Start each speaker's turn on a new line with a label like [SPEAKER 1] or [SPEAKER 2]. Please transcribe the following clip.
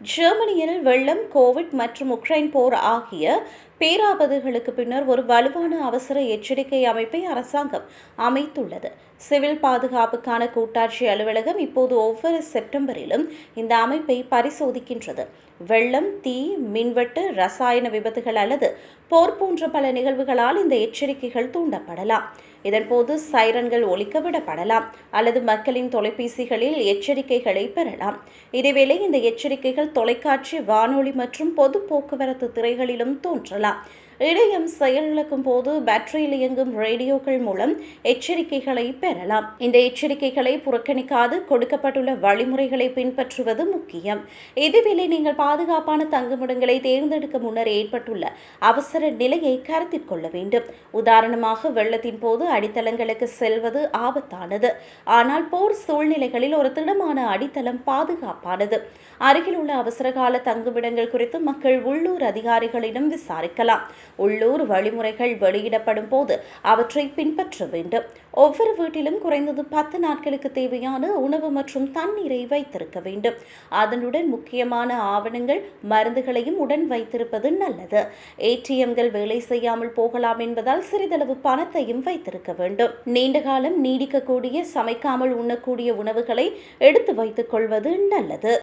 [SPEAKER 1] ஜெர்மனியில் வெள்ளம் கோவிட் மற்றும் உக்ரைன் போர் ஆகிய பேராபத்துகளுக்கு பின்னர் ஒரு வலுவான அவசர எச்சரிக்கை அமைப்பை அரசாங்கம் அமைத்துள்ளது. சிவில் பாதுகாப்புக்கான கூட்டாட்சி அலுவலகம் இப்போது ஒவ்வொரு செப்டம்பரிலும் இந்த அமைப்பை பரிசோதிக்கின்றது. வெள்ளம் தீ மின்வெட்டு ரசாயன விபத்துகள் அல்லது போர் போன்ற பல நிகழ்வுகளால் இந்த எச்சரிக்கைகள் தூண்டப்படலாம். இதன்போது சைரன்கள் ஒலிக்க விடப்படலாம் அல்லது மக்களின் தொலைபேசிகளில் எச்சரிக்கைகளை பெறலாம். இதேவேளை இந்த எச்சரிக்கைகள் தொலைக்காட்சி வானொலி மற்றும் பொது போக்குவரத்து திரைகளிலும் தோன்றலாம். まし。இடையம் செயலிழக்கும் போது பேட்டரியில் இயங்கும் ரேடியோக்கள் மூலம் எச்சரிக்கைகளை பெறலாம். இந்த எச்சரிக்கைகளை புறக்கணிக்காது கொடுக்கப்பட்டுள்ள வழிமுறைகளை பின்பற்றுவது முக்கியம். இதுவேளை நீங்கள் பாதுகாப்பான தங்குமிடங்களை தேர்ந்தெடுக்க முன்னர் ஏற்பட்டுள்ள அவசர நிலையை கருத்தில் கொள்ள வேண்டும். உதாரணமாக வெள்ளத்தின் போது அடித்தளங்களுக்கு செல்வது ஆபத்தானது. ஆனால் போர் சூழ்நிலைகளில் ஒரு திடமான அடித்தளம் பாதுகாப்பானது. அருகில் உள்ள அவசரகால தங்குமிடங்கள் குறித்து மக்கள் உள்ளூர் அதிகாரிகளிடம் விசாரிக்கலாம். உள்ளூர் வழிமுறைகள் வெளியிடப்படும் போது அவற்றை பின்பற்ற வேண்டும். ஒவ்வொரு வீட்டிலும் குறைந்தது பத்து நாட்களுக்கு தேவையான உணவு மற்றும் தண்ணீரை வைத்திருக்க வேண்டும். அதனுடன் முக்கியமான ஆவணங்கள் மருந்துகளையும் உடன் வைத்திருப்பது நல்லது. ஏடிஎம்கள் வேலை செய்யாமல் போகலாம் என்பதால் சிறிதளவு பணத்தையும் வைத்திருக்க வேண்டும். நீண்ட காலம் நீடிக்கக்கூடிய சமைக்காமல் உண்ணக்கூடிய உணவுகளை எடுத்து வைத்துக் கொள்வது நல்லது.